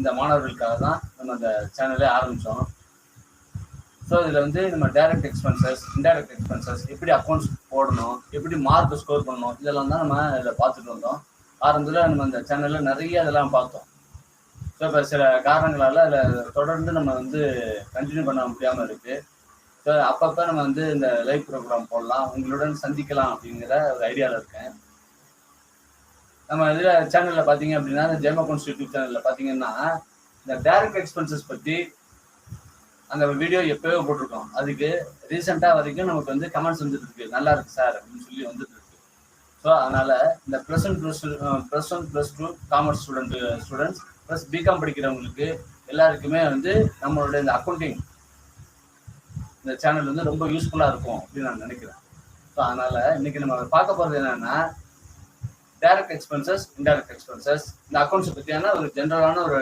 இந்த மாணவர்களுக்காக தான் நம்ம அந்த சேனலே ஆரம்பித்தோம் ஸோ இதில் வந்து நம்ம டைரக்ட் எக்ஸ்பென்சஸ் இன்டைரக்ட் எக்ஸ்பென்சஸ் எப்படி அக்கௌண்ட்ஸ் போடணும் எப்படி மார்க் ஸ்கோர் பண்ணணும் இதெல்லாம் தான் நம்ம இதில் பார்த்துட்டு வந்தோம். ஆரம்பத்தில் நம்ம அந்த சேனலில் நிறைய இதெல்லாம் பார்த்தோம். ஸோ இப்போ சில காரணங்களால் அதில் தொடர்ந்து நம்ம வந்து கண்டினியூ பண்ண முடியாமல் இருக்குது ஸோ அப்பப்போ நம்ம வந்து இந்த லைவ் ப்ரோக்ராம் போடலாம் உங்களுடன் சந்திக்கலாம் அப்படிங்கிற ஒரு ஐடியாவில் இருக்கேன். நம்ம இதில் சேனலில் பார்த்தீங்க அப்படின்னா இந்த ஜெம் அக்கௌண்ட்ஸ் யூடியூப் சேனலில் பார்த்தீங்கன்னா இந்த டேரக்ட் எக்ஸ்பென்சஸ் பற்றி அந்த வீடியோ எப்போயோ போட்டிருக்கோம். அதுக்கு ரீசெண்டாக வரைக்கும் நமக்கு வந்து கமெண்ட்ஸ் வந்துட்டு இருக்கு. நல்லா இருக்கு சார் அப்படின்னு சொல்லி வந்துட்டு இருக்கு. ஸோ அதனால இந்த plus one plus plus one plus two commerce student students plus B Com படிக்கிறவங்களுக்கு எல்லாருக்குமே வந்து நம்மளுடைய இந்த அக்கௌண்டிங் இந்த சேனல் வந்து ரொம்ப யூஸ்ஃபுல்லாக இருக்கும் அப்படின்னு நான் நினைக்கிறேன். ஸோ அதனால இன்னைக்கு நம்ம பார்க்க போகிறது என்னன்னா டைரக்ட் எக்ஸ்பென்சஸ் இன்டைரக்ட் எக்ஸ்பென்சஸ் இந்த அக்கௌண்ட்ஸை பற்றியான ஒரு ஜென்ரலான ஒரு